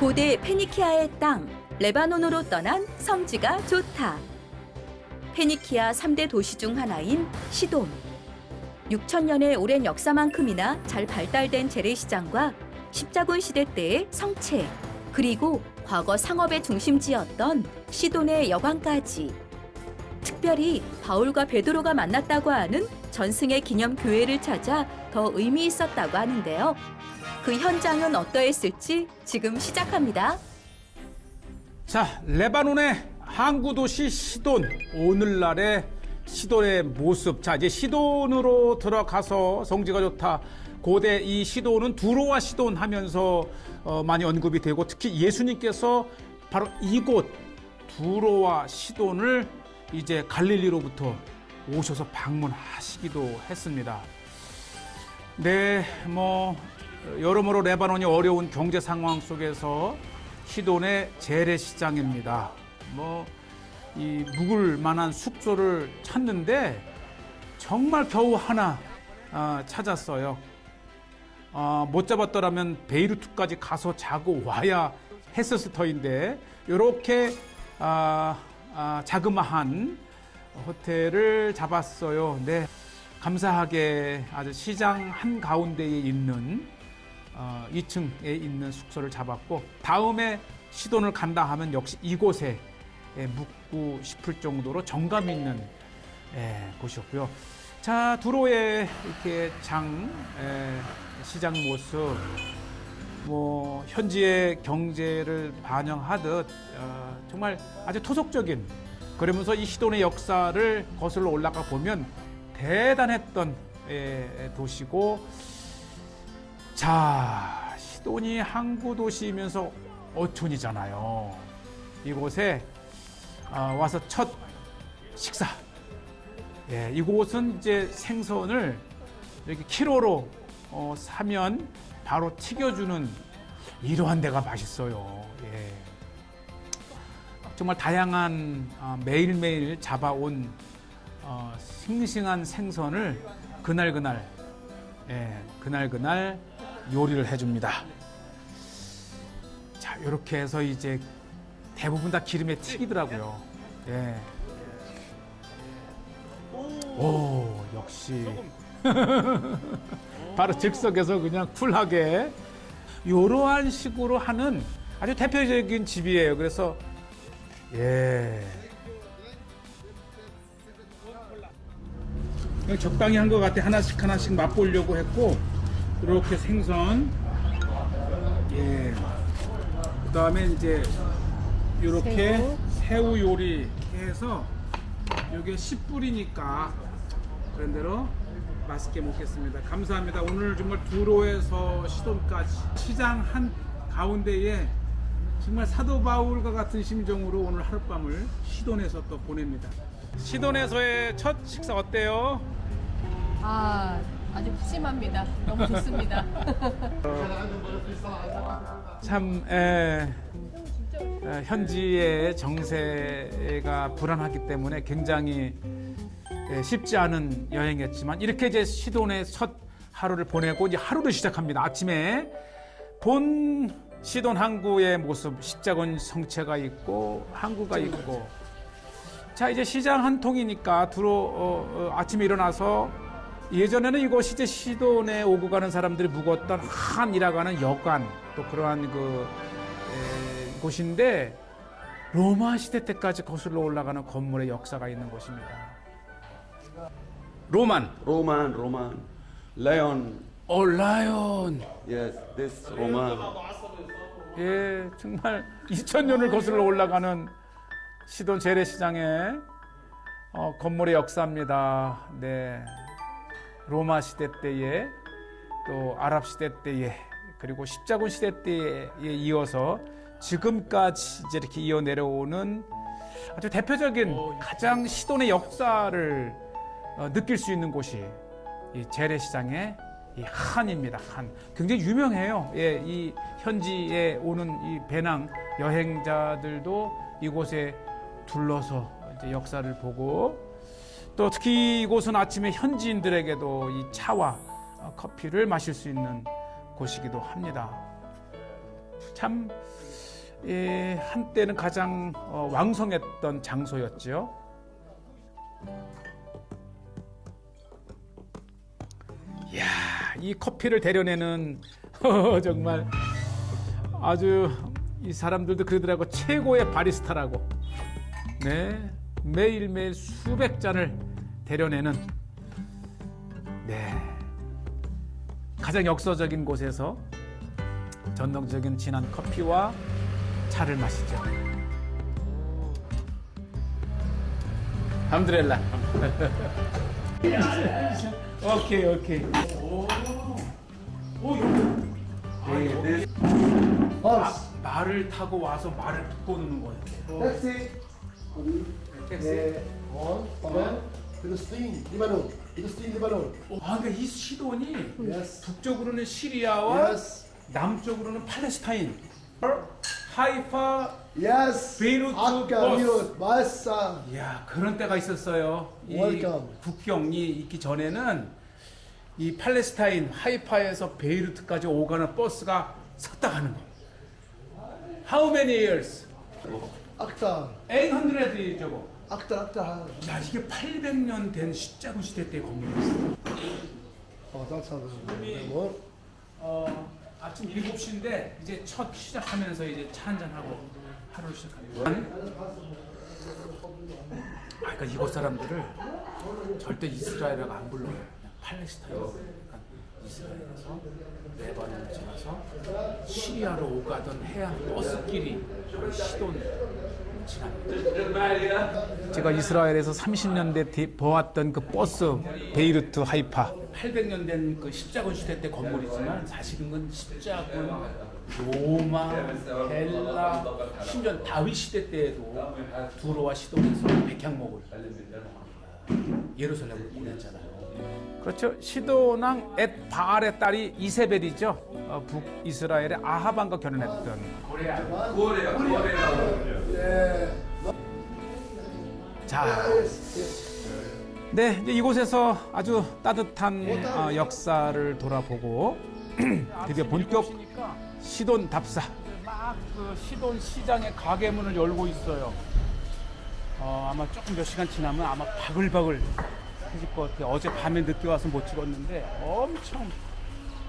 고대 페니키아의 땅 레바논으로 떠난 성지가 좋다. 페니키아 3대 도시 중 하나인 시돈. 6천 년의 오랜 역사만큼이나 잘 발달된 재래시장과 십자군 시대 때의 성체, 그리고 과거 상업의 중심지였던 시돈의 여관까지. 특별히 바울과 베드로가 만났다고 하는 전승의 기념 교회를 찾아 더 의미 있었다고 하는데요. 그 현장은 어떠했을지 지금 시작합니다. 자, 레바논의 항구 도시 시돈. 오늘날의 시돈의 모습. 자, 이제 시돈으로 들어가서 성지가 좋다. 고대 이 시돈은 두로와 시돈 하면서 어, 많이 언급이 되고 특히 예수님께서 바로 이곳 두로와 시돈을 이제 갈릴리로부터 오셔서 방문하시기도 했습니다. 네, 뭐 여러모로 레바논이 어려운 경제 상황 속에서 시돈의 재래시장입니다. 뭐 이 묵을 만한 숙소를 찾는데 정말 겨우 하나 아, 찾았어요. 아, 못 잡았더라면 베이루트까지 가서 자고 와야 했었을 터인데 이렇게 아, 아, 자그마한 호텔을 잡았어요. 네, 감사하게 아주 시장 한 가운데에 있는 어, 2층에 있는 숙소를 잡았고 다음에 시돈을 간다 하면 역시 이곳에 예, 묵고 싶을 정도로 정감 있는 예, 곳이었고요. 자 두로의 이렇게 장 예, 시장 모습 뭐 현지의 경제를 반영하듯 어, 정말 아주 토속적인 그러면서 이 시돈의 역사를 거슬러 올라가 보면 대단했던 예, 도시고 자, 시돈이 항구 도시이면서 어촌이잖아요. 이곳에 아, 와서 첫 식사. 예, 이곳은 이제 생선을 이렇게 키로로 어, 사면 바로 튀겨주는 이러한 데가 맛있어요. 예. 정말 다양한 아, 매일매일 잡아온 어, 싱싱한 생선을 그날 그날 예, 그날 그날 요리를 해줍니다. 자, 이렇게 해서 이제 대부분 다 기름에 튀기더라고요. 예. 오, 역시. 바로 즉석에서 그냥 쿨하게 이러한 식으로 하는 아주 대표적인 집이에요. 그래서 예. 적당히 한 것 같아. 하나씩 하나씩 맛보려고 했고 이렇게 생선 예. 그 다음에 이제 이렇게 새우. 새우, 요리 해서 이게 10불이니까 그런 대로 맛있게 먹겠습니다. 감사합니다. 오늘 정말 두로에서 시돈까지 시장 한 가운데에 정말 사도 바울과 같은 심정으로 오늘 하룻밤을 시돈에서 또 보냅니다. 시돈에서의 첫 식사 어때요? 아, 아주 푸짐합니다. 너무 좋습니다. 참 에, 에, 현지의 정세가 불안하기 때문에 굉장히 에, 쉽지 않은 여행이었지만 이렇게 이제 시돈의 첫 하루를 보내고 이제 하루를 시작합니다. 아침에 본 시돈 항구의 모습 십자군 성체가 있고 항구가 있고 자 이제 시장 한 통이니까 두로 어, 어, 아침에 일어나서 예전에는 이곳이 이제 시돈에 오고 가는 사람들이 묵었던 한이라고 하는 여관 또 그러한 그 에, 곳인데 로마 시대 때까지 거슬러 올라가는 건물의 역사가 있는 곳입니다. 로만, Roman, Roman, Lion. 어 라이온, Yes, this Roman. 예 정말 2000년을 거슬러 올라가는 시돈 재래시장의 어, 건물의 역사입니다. 네. 로마 시대 때에 또 아랍 시대 때에 그리고 십자군 시대 때에 이어서 지금까지 이제 이렇게 이어 내려오는 아주 대표적인 가장 시돈의 역사를 어, 느낄 수 있는 곳이 이 재래시장의 이 한입니다. 한 굉장히 유명해요. 예, 이 현지에 오는 이 배낭 여행자들도 이곳에 둘러서 이제 역사를 보고 또 특히 이곳은 아침에 현지인들에게도 이 차와 어, 커피를 마실 수 있는 곳이기도 합니다. 참 예, 한때는 가장 어, 왕성했던 장소였죠. 이야, 이 커피를 데려내는 정말 아주 이 사람들도 그러더라고 최고의 바리스타라고. 네, 매일매일 수백 잔을 데려내는 네 가장 역사적인 곳에서 전통적인 진한 커피와 차를 마시죠. 함드렐라. 오케이 오케이. 오, 오 네, 네. 마, 말을 타고 와서 말을 듣고 노는 거예요. 택시. 택시. 네. 원. 그다음 필리스틴 리바논. 필리스틴 리바논. 아, 그러니까 이 시돈이 Yes. 북쪽으로는 시리아와 Yes. 남쪽으로는 팔레스타인, 하이파. Yes. 베이루트 아까 버스. 마사. 이야 그런 때가 있었어요. 이 Welcome. 국경이 있기 전에는 이 팔레스타인 하이파에서 베이루트까지 오가는 버스가 섰다 가는 거. How many years? 악타. 800 저거. 악타. 야 이게 800년 된 십자군 시대 때 건물이었어. 어, that's 뭐? 어, 아침 7시인데 이제 첫 시작하면서 이제 차 한잔 하고 하루를 시작합니다. 아, 그러니까 이곳 사람들을 절대 이스라엘이라고 안 불러요. 그냥 팔레스타인. 그러니까 이스라엘에서 레바논을 지나서 시리아로 오가던 해안 버스길이 시돈 지납니다. 제가 이스라엘에서 30년대 뒤 보았던 그 버스 베이루트 하이파 800년 된 그 십자군 시대 때 건물이지만 사실은 건 십자군 로마 헬라 심지어 다윗 시대 때에도 두로와 시돈에서 백향목을 예루살렘으로 보냈잖아요. 그렇죠. 시돈왕 엣 바알의 딸이 이세벨이죠. 어, 북이스라엘의 아하방과 결혼했던 자, 네, 이제 이곳에서 아주 따뜻한 어, 역사를 돌아보고 드디어 본격 시돈 답사. 막그 시돈 시장의 가게 문을 열고 있어요. 어, 아마 조금 몇 시간 지나면 아마 바글바글 해질 것 같아요. 어제 밤에 늦게 와서 못 찍었는데 엄청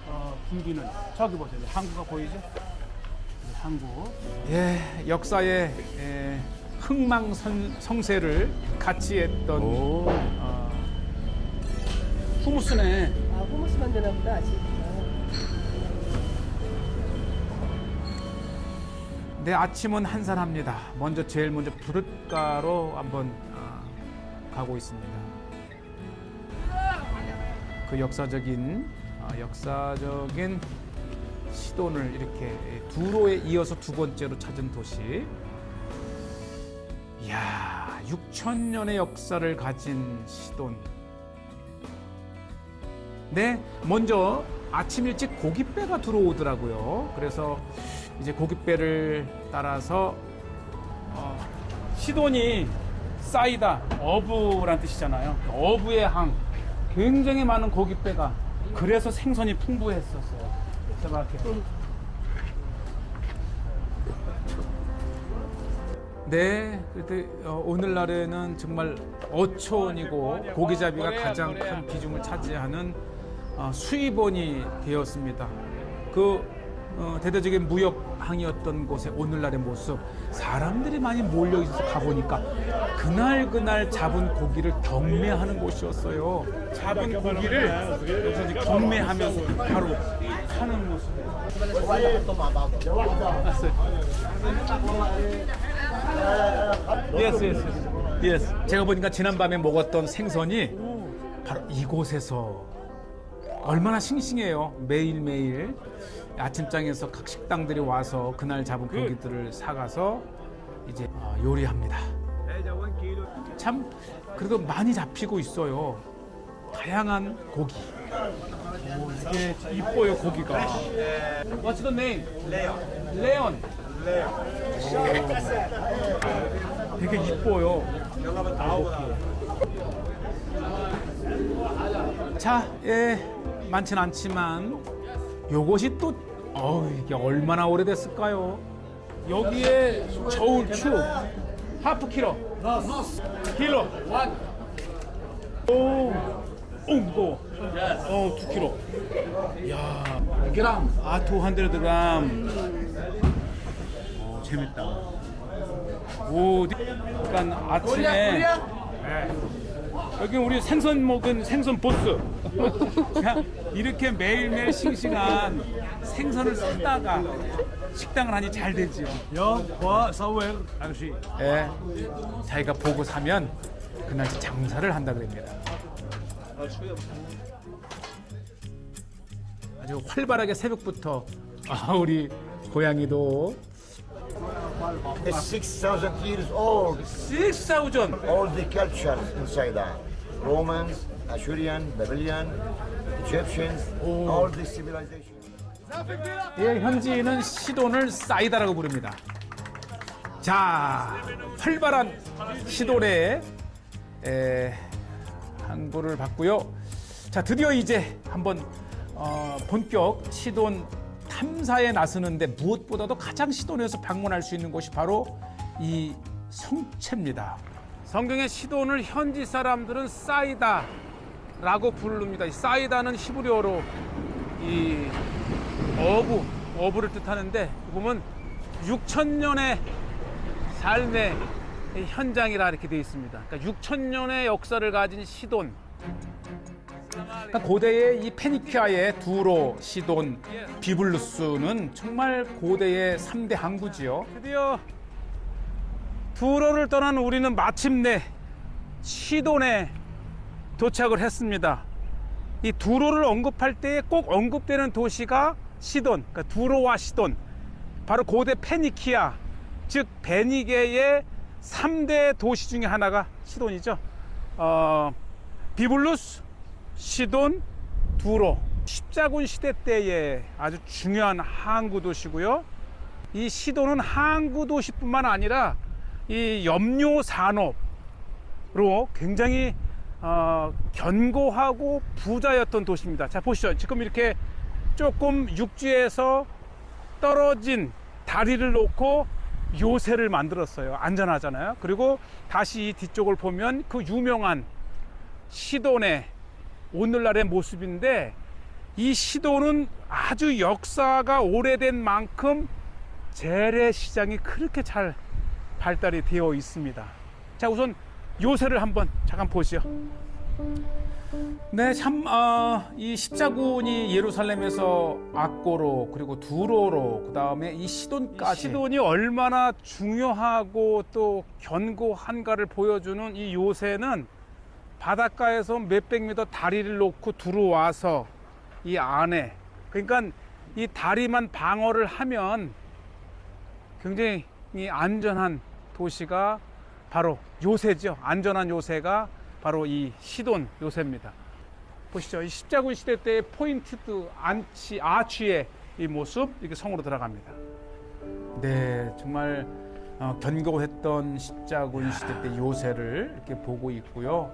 어, 분기는 저기 보세요. 항구가 보이죠? 네, 항구. 예, 역사의 예, 흥망성쇠를 같이 했던 어, 후무스네. 아, 호모스 만드나 보다, 아직. 내 아침은 한산합니다. 먼저 제일 먼저 부둣가로 한번 아, 가고 있습니다. 그 역사적인 아, 역사적인 시돈을 이렇게 두로에 이어서 두 번째로 찾은 도시. 이야, 6천 년의 역사를 가진 시돈. 네, 먼저 아침 일찍 고깃배가 들어오더라고요. 그래서 이제 고깃배를 따라서 어, 시돈이 쌓이다 어부란 뜻이잖아요. 어부의 항 굉장히 많은 고깃배가 그래서 생선이 풍부했었어요. 이렇게 네, 그래도 어, 오늘날에는 정말 어촌이고 고기잡이가 가장 큰 비중을 차지하는 어, 수입원이 되었습니다. 그 어, 대대적인 무역항이었던 곳에 오늘날의 모습 사람들이 많이 몰려 있어서 가보니까 그날 그날 잡은 고기를 경매하는 곳이었어요. 잡은 고기를 여기서 이제 경매하면서 바로 사는 모습. 예스 예스 예스. 제가 보니까 지난밤에 먹었던 생선이 바로 이곳에서 얼마나 싱싱해요. 매일매일 아침장에서 각 식당들이 와서 그날 잡은 고기들을 사가서 이제 어, 요리합니다. 참 그래도 많이 잡히고 있어요. 다양한 고기. 오, 이게 이뻐요 고기가. What's the name? 레온. 레온. 되게 이뻐요. 자, 예, 많진 않지만 요것이 또, 어 이게 얼마나 오래됐을까요? 여기에 저울 추 하프 킬로. 킬로. 오, 오 무거워 어, 두 킬로. 야. 그람 아, 200 그람 어, 재밌다. 오 약간 아침에 네. 여기 우리 생선 먹은 생선 보스 그냥 이렇게 매일매일 싱싱한 생선을 사다가 식당을 하니 잘 되지요 qua sao vel aksi. 예, 자기가 보고 사면 그날 장사를 한다 그럽니다. 아주 활발하게 새벽부터 아 우리 고양이도 It's 6,000 years old. 식사우전 All the cultures inside that. Romans, Ashurian, Babylonian, Egyptians, all the civilizations. 예, 현지인은 시돈을 사이다라고 부릅니다. 자, 활발한 시돈의 에, 항구를 봤고요. 자, 드디어 이제 한번 어, 본격 시돈 탐사에 나서는데 무엇보다도 가장 시돈에서 방문할 수 있는 곳이 바로 이 성체입니다. 성경의 시돈을 현지 사람들은 사이다 라고 부릅니다. 이 사이다는 히브리어로 이 어부, 어부를 뜻하는데 보면 6천 년의 삶의 이 현장이라 이렇게 되어 있습니다. 그러니까 6천 년의 역사를 가진 시돈. 그러니까 고대의 이 페니키아의 두로, 시돈, 비블루스는 정말 고대의 3대 항구지요. 드디어 두로를 떠난 우리는 마침내 시돈에 도착을 했습니다. 이 두로를 언급할 때 꼭 언급되는 도시가 시돈, 그러니까 두로와 시돈, 바로 고대 페니키아, 즉 베니게의 3대 도시 중에 하나가 시돈이죠. 어, 비블루스, 시돈, 두로. 십자군 시대 때의 아주 중요한 항구 도시고요. 이 시돈은 항구 도시뿐만 아니라 이 염료 산업으로 굉장히 어, 견고하고 부자였던 도시입니다. 자 보시죠. 지금 이렇게 조금 육지에서 떨어진 다리를 놓고 요새를 만들었어요. 안전하잖아요. 그리고 다시 이 뒤쪽을 보면 그 유명한 시돈의 오늘날의 모습인데 이 시돈은 아주 역사가 오래된 만큼 재래시장이 그렇게 잘 발달이 되어 있습니다. 자 우선 요새를 한번 잠깐 보시죠. 네, 참, 어, 이 십자군이 예루살렘에서 악고로, 그리고 두로로, 그 다음에 이 시돈까지. 시돈이 얼마나 중요하고 또 견고한가를 보여주는 이 요새는 바닷가에서 몇백 미터 다리를 놓고 들어와서 이 안에, 그러니까 이 다리만 방어를 하면 굉장히 이 안전한 도시가 바로 요새죠. 안전한 요새가 바로 이 시돈 요새입니다. 보시죠. 이 십자군 시대 때의 포인트드 안치 아치의 이 모습 이렇게 성으로 들어갑니다. 네, 정말 어, 견고했던 십자군 시대 때 요새를 이렇게 보고 있고요.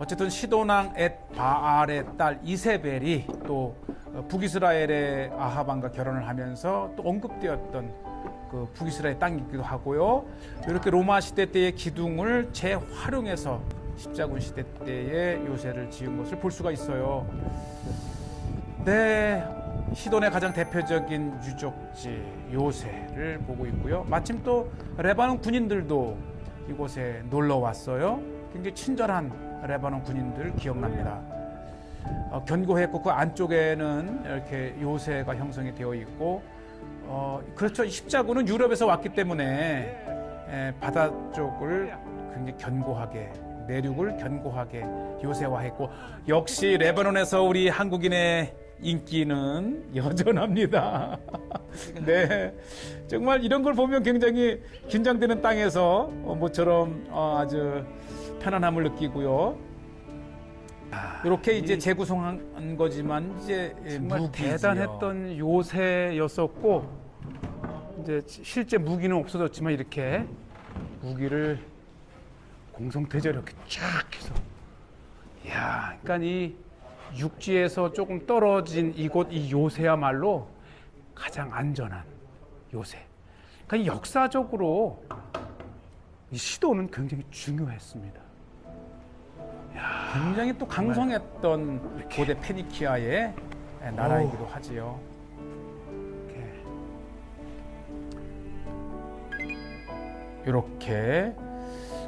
어쨌든 시도낭 엣 바알의 딸 이세벨이 또 어, 북이스라엘의 아하방과 결혼을 하면서 또 언급되었던 그 북이스라엘 땅이기도 하고요. 이렇게 로마 시대 때의 기둥을 재활용해서 십자군 시대 때의 요새를 지은 것을 볼 수가 있어요. 네, 시돈의 가장 대표적인 유적지 요새를 보고 있고요. 마침 또 레바논 군인들도 이곳에 놀러 왔어요. 굉장히 친절한 레바논 군인들 기억납니다. 어, 견고했고 그 안쪽에는 이렇게 요새가 형성이 되어 있고 어, 그렇죠. 이 십자군은 유럽에서 왔기 때문에 에, 바다 쪽을 굉장히 견고하게 내륙을 견고하게 요새화했고 역시 레바논에서 우리 한국인의 인기는 여전합니다. 네, 정말 이런 걸 보면 굉장히 긴장되는 땅에서 어, 모처럼 어, 아주 편안함을 느끼고요. 이렇게 이제 재구성한 거지만 이제 정말 무기지요. 대단했던 요새였었고 이제 실제 무기는 없어졌지만 이렇게 무기를 공성태제 이렇게 쫙 해서 야, 그러니까 이 육지에서 조금 떨어진 이곳 이 요새야말로 가장 안전한 요새. 그러니까 역사적으로 이 시도는 굉장히 중요했습니다. 굉장히 또 강성했던 고대 페니키아의 나라이기도 하지요. 이렇게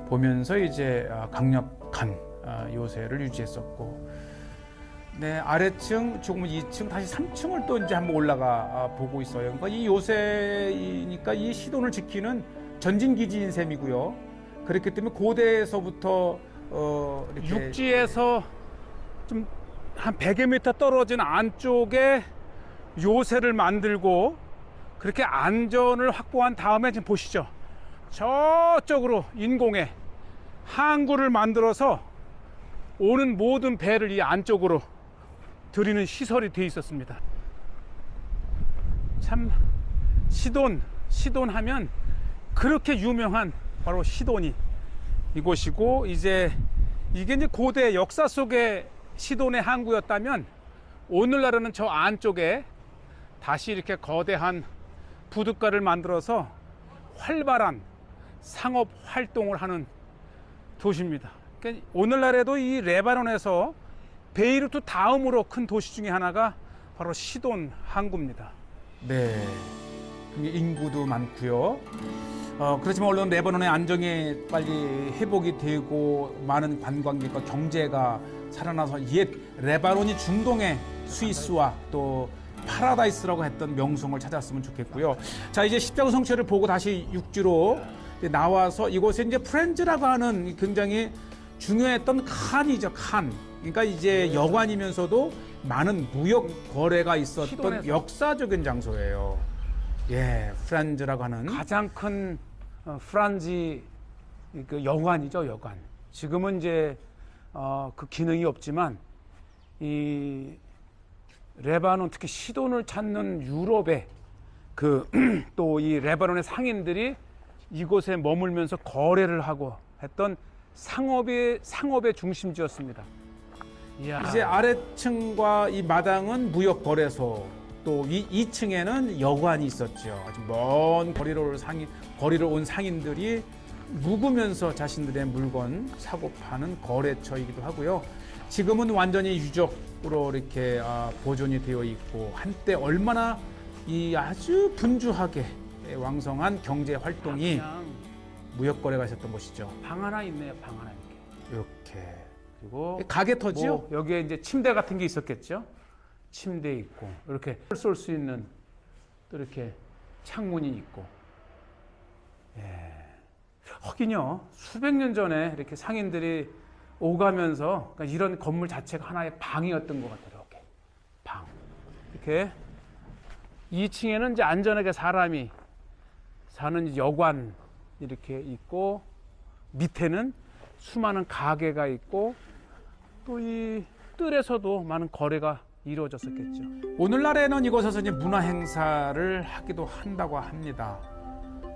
보면서 이제 아, 강력한 아, 요새를 유지했었고, 네 아래층 조금 2층 다시 3층을 또 이제 한번 올라가 아, 보고 있어요. 그러니까 이 요새이니까 이 시돈을 지키는 전진 기지인 셈이고요. 그렇기 때문에 고대에서부터 어, 육지에서 좀 한 100여 미터 떨어진 안쪽에 요새를 만들고 그렇게 안전을 확보한 다음에 지금 보시죠. 저쪽으로 인공의 항구를 만들어서 오는 모든 배를 이 안쪽으로 들이는 시설이 되어 있었습니다. 참 시돈 시돈 하면 그렇게 유명한 바로 시돈이 이곳이고 이제 이게 이제 고대 역사 속의 시돈의 항구였다면 오늘날에는 저 안쪽에 다시 이렇게 거대한 부둣가를 만들어서 활발한 상업 활동을 하는 도시입니다. 그러니까 오늘날에도 이 레바논에서 베이루트 다음으로 큰 도시 중에 하나가 바로 시돈 항구입니다. 네. 인구도 많고요. 어, 그렇지만 물론 레바논의 안정이 빨리 회복이 되고 많은 관광객과 경제가 살아나서 옛 레바논이 중동의 스위스와 또 파라다이스라고 했던 명성을 찾았으면 좋겠고요. 자 이제 십자가 성체를 보고 다시 육지로 나와서 이곳에 이제 프렌즈라고 하는 굉장히 중요했던 칸이죠 칸. 그러니까 이제 여관이면서도 많은 무역 거래가 있었던 시돈에서. 역사적인 장소예요. 예, 프렌즈라고 하는 가장 큰 어, 프란지 그 여관이죠 여관. 지금은 이제 어, 그 기능이 없지만 이 레바논 특히 시돈을 찾는 유럽의 그 또 이 레바논의 상인들이 이곳에 머물면서 거래를 하고 했던 상업의 상업의 중심지였습니다. 이야. 이제 아래층과 이 마당은 무역 거래소 또 위, 2층에는 여관이 있었죠. 아주 먼 거리를 올 상인 거리를 온 상인들이 묵으면서 자신들의 물건 사고 파는 거래처이기도 하고요. 지금은 완전히 유적으로 이렇게 아, 보존이 되어 있고 한때 얼마나 이 아주 분주하게 왕성한 경제 활동이 무역 거래가 있었던 곳이죠. 방 하나 있네요. 방 하나 이렇게. 이렇게 그리고 가게 터지요. 뭐 여기에 이제 침대 같은 게 있었겠죠. 침대 있고 이렇게 쏠 수 있는 또 이렇게 창문이 있고. 예. 하긴요. 수백 년 전에 이렇게 상인들이 오가면서 그러니까 이런 건물 자체가 하나의 방이었던 것 같아요. 이렇게 방. 이렇게 2층에는 이제 안전하게 사람이 사는 여관 이렇게 있고 밑에는 수많은 가게가 있고 또 이 뜰에서도 많은 거래가 이루어졌었겠죠. 오늘날에는 이곳에서 이제 문화 행사를 하기도 한다고 합니다.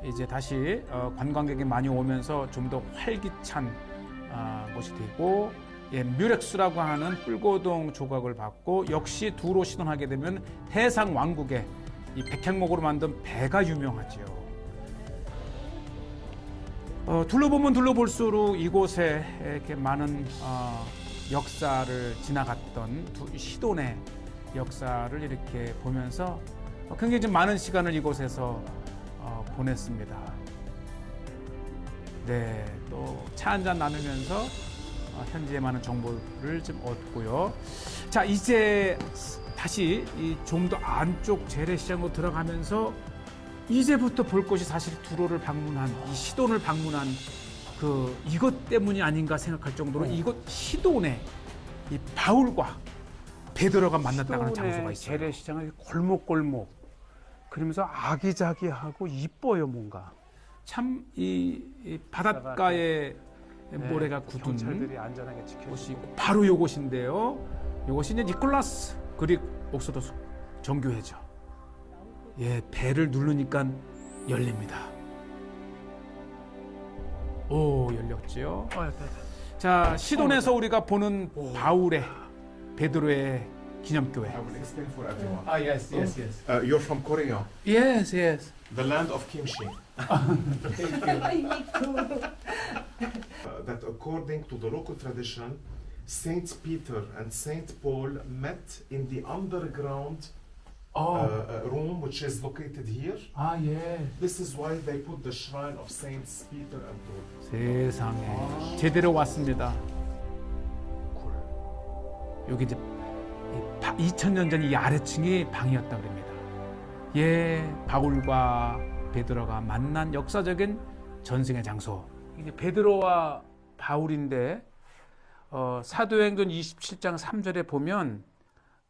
이제 다시 어, 관광객이 많이 오면서 좀 더 활기찬 아, 곳이 되고 예, 뮤렉스라고 하는 뿔고동 조각을 받고 역시 두로 시don하게 되면 해상 왕국의 이 백향목으로 만든 배가 유명하지요. 어, 둘러보면 둘러볼수록 이곳에 이렇게 많은 어, 역사를 지나갔던 두 시돈의 역사를 이렇게 보면서 어, 굉장히 좀 많은 시간을 이곳에서 어, 보냈습니다. 네, 또 차 한 잔 나누면서 어, 현지의 많은 정보를 좀 얻고요. 자, 이제 다시 좀더 안쪽 재래시장으로 들어가면서 이제부터 볼 것이 사실 두로를 방문한 이 시돈을 방문한 그 이것 때문이 아닌가 생각할 정도로 이곳 시돈에 이 바울과 베드로가 만났다는 장소가 있어요. 재래시장의 골목골목 그러면서 아기자기하고 이뻐요 뭔가. 참 이 바닷가에 네, 모래가 굳은 곳이 있고 바로 요곳인데요. 요것이 이제 니콜라스 그릭 옥소도스 정교회죠. 예, 배를 누르니까 열립니다. 오, 열렸지요. 어, 옆에. 자, 시돈에서 우리가 보는 바울의 베드로의 기념교회. I will explain for everyone. 아, yes, yes, yes. Uh, you're from Korea, Yes, yes. the land of kimchi. Uh, that according to the local tradition, Saint Peter and Saint Paul met in the underground uh, room, which is located here. 아, 예. This is why they put the shrine of Saints Peter and Paul. 세상에 제대로 왔습니다. 여기 이제 2000년 전 이 아래층이 방이었다 그럽니다. 예, 바울과 베드로가 만난 역사적인 전승의 장소. 이제 베드로와 바울인데 어, 사도행전 27장 3절에 보면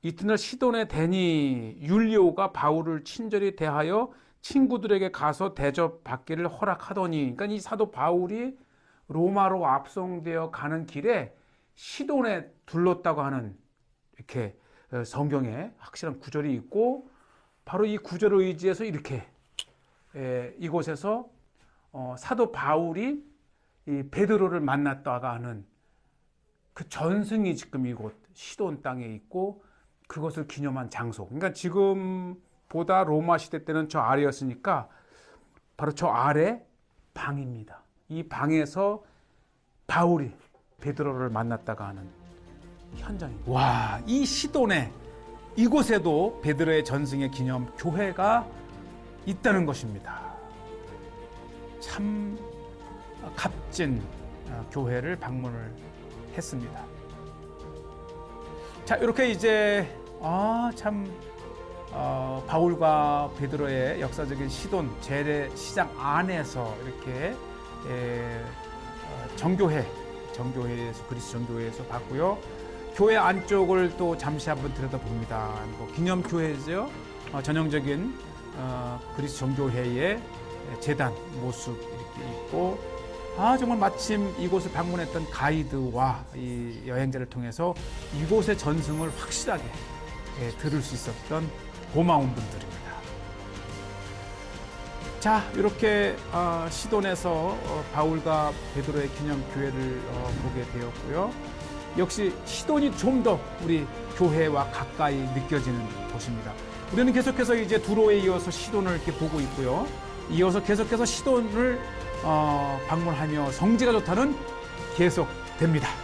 이튿날 시돈의 대니 율리오가 바울을 친절히 대하여 친구들에게 가서 대접받기를 허락하더니 그러니까 이 사도 바울이 로마로 압송되어 가는 길에 시돈에 둘렀다고 하는 이렇게 어, 성경에 확실한 구절이 있고 바로 이 구절을 의지해서 이렇게 에, 이곳에서 어, 사도 바울이 이 베드로를 만났다가 하는 그 전승이 지금 이곳 시돈 땅에 있고 그것을 기념한 장소. 그러니까 지금보다 로마 시대 때는 저 아래였으니까 바로 저 아래 방입니다. 이 방에서 바울이 베드로를 만났다가 하는 현장이. 와, 이 시돈에 이곳에도 베드로의 전승의 기념 교회가 있다는 것입니다. 참 값진 어, 교회를 방문을 했습니다. 자, 이렇게 이제 아, 참 어, 바울과 베드로의 역사적인 시돈 재래 시장 안에서 이렇게 에, 어, 정교회 정교회에서 그리스 정교회에서 봤고요. 교회 안쪽을 또 잠시 한번 들여다봅니다. 뭐 기념 교회죠. 어, 전형적인 어, 그리스 정교회의 재단 모습 이렇게 있고 아 정말 마침 이곳을 방문했던 가이드와 이 여행자를 통해서 이곳의 전승을 확실하게 예, 들을 수 있었던 고마운 분들입니다. 자 이렇게 어, 시돈에서 어, 바울과 베드로의 기념 교회를 어, 보게 되었고요. 역시 시돈이 좀 더 우리 교회와 가까이 느껴지는 곳입니다. 우리는 계속해서 이제 두로에 이어서 시돈을 이렇게 보고 있고요. 이어서 계속해서 시돈을 어, 방문하며 성지가 좋다는 계속됩니다.